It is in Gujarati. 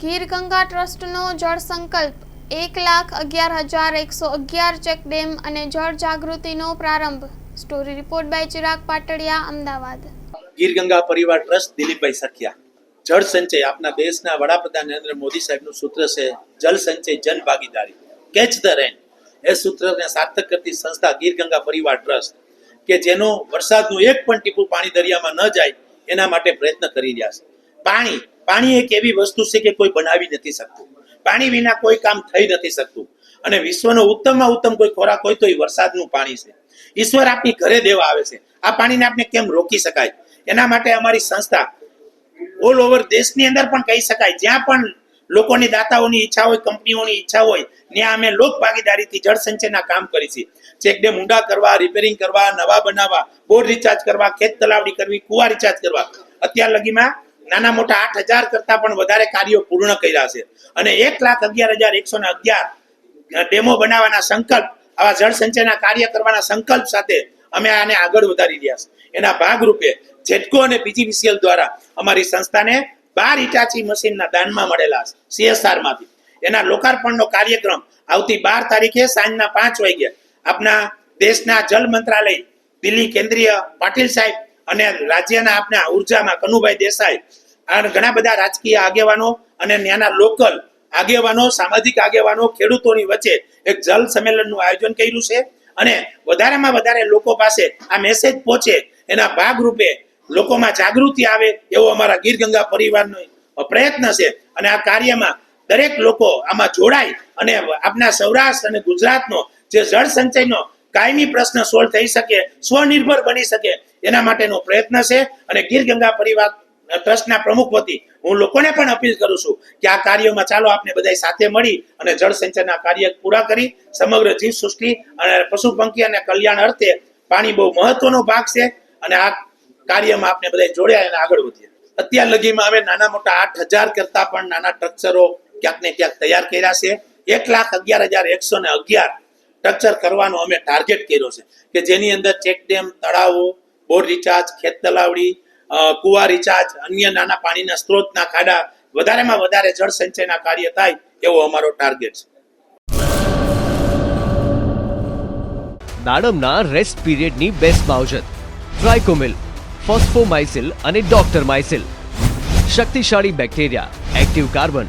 ગીર ગંગા ટ્રસ્ટનો જળ સંકલ્પ, એક લાખ અગિયાર હજાર એકસો અગિયાર ચેક ડેમ અને જળ જાગૃતિનો પ્રારંભ. Story report by Chirag Patadiya, Ahmedabad. Gir Ganga Parivar trust Dilipbhai Sakhiya. જળ સંચય આપના દેશના વડાપ્રધાન નરેન્દ્ર મોદી સાહેબનું સૂત્ર છે, જલ સંચય જન ભાગીદારી. કેચ ધ રેન એ સૂત્રને સાર્થક કરતી સંસ્થા ગીર ગંગા પરિવાર ટ્રસ્ટ કે જેનો વરસાદનું એક પણ ટીપું પાણી દરિયામાં ન જાય, એના માટે પ્રયત્ન કરી રહ્યા છે. પાણી પાણી એક એવી વસ્તુ છે કે કોઈ બનાવી નથી શકતું. પાણી વિના કોઈ કામ થઈ નથી શકતું. અને વિશ્વનો ઉત્તમમાં ઉત્તમ કોઈ ખોરાક હોય તો એ વરસાદનું પાણી છે. ઈશ્વર આપની ઘરે દેવા આવે છે. આ પાણીને આપણે કેમ રોકી શકાય? એના માટે અમારી સંસ્થા ઓલ ઓવર દેશની અંદર પણ કહી શકાય. જ્યાં પણ લોકોની દાતાઓની ઈચ્છા હોય, કંપનીઓની ઈચ્છા હોય, ત્યાં અમે લોક ભાગીદારીથી જળ સંચયના કામ કરી છે ચેકડેમ ઊંડા કરવા રિપેરિંગ કરવા, નવા બનાવવા બોર રિચાર્જ કરવા, ખેત તલાવડી કરવી, કુવા રિચાર્જ કરવા. અત્યાર લગીમાં નાના મોટા આઠ હજાર કરતા પણ વધારે કાર્યો પૂર્ણ કર્યા છે. અને એક લાખ અગિયાર હજાર એકસો ને અગિયાર ડેમો બનાવવાના સંકલ્પ, આવા જળ સંચયના કાર્ય કરવાના સંકલ્પ સાથે અમે આને આગળ વધારી રહ્યા છે. એના ભાગરૂપે જેટકો અને પીજીવીસીએલ દ્વારા અમારી સંસ્થાને બાર ઇટાચી મશીનના દાનમાં મળેલા છે સીએસઆરમાંથી એના લોકાર્પણનો કાર્યક્રમ આવતી બાર તારીખે સાંજના પાંચ વાગ્યા આપના દેશના જલ મંત્રાલય દિલ્હી કેન્દ્રીય પાટીલ સાહેબ અને રાજ્યના આપના ઉર્જામાં કનુભાઈ દેસાઈ અને ઘણા બધા રાજકીય આગેવાનો અને ત્યાંના લોકલ આગેવાનો, સામાજિક આગેવાનો, ખેડૂતોની વચ્ચે એક જલ સંમેલનનું આયોજન કર્યું છે. અને વધારેમાં વધારે લોકો પાસે આ મેસેજ પહોંચે, એના ભાગરૂપે લોકોમાં જાગૃતિ આવે એવો અમારા ગીર ગંગા પરિવારનો પ્રયત્ન છે. અને આ કાર્યમાં દરેક લોકો આમાં જોડાય અને આપના સૌરાષ્ટ્ર અને ગુજરાતનો જે જળ સંચયનો કાયમી પ્રશ્ન સોલ્વ થઈ શકે, સ્વનિર્ભર બની શકે, એના માટેનો પ્રયત્ન છે. અને ગીર ગંગા પરિવાર ટ્રસ્ટના પ્રમુખ વતી હું લોકોને પણ અપીલ કરું છું કે આ કાર્યોમાં ચાલો આપણે બધા સાથે મળી અને જળ સંચયના કાર્ય પૂરા કરી, સમગ્ર જીવ સૃષ્ટિ અને પશુ પંખી અને કલ્યાણ અર્થે પાણી બહુ મહત્વનો ભાગ છે અને આ કાર્યમાં આપણે બધા જોડ્યા અને આગળ વધીએ. અત્યાર લગીમાં અમે નાના મોટા આઠ હજાર કરતા પણ નાના સ્ટ્રક્ચરો ક્યાંક ને ક્યાંક તૈયાર કર્યા છે. એક લાખ અગિયાર હજાર એકસો ને અગિયાર સ્ટ્રક્ચર કરવાનો અમે ટાર્ગેટ કર્યો છે કે જેની અંદર ચેક ડેમ તળાવો બોર રિચાર્જ ખેત તલાવડી કુવા રિચાર્જ અન્ય નાના પાણીના સ્ત્રોતના ખાડા, વધારેમાં વધારે જળ સંચયના કાર્ય થાય એવો અમારો ટાર્ગેટ છે. દાડમના રેસ્ટ પીરિયડની બેસ્ટ માવજત ટ્રાયકોમિલ ફોસ્ફોમાઇસિલ અને ડોક્ટર માઇસિલ શક્તિશાળી બેક્ટેરિયા એક્ટિવ કાર્બન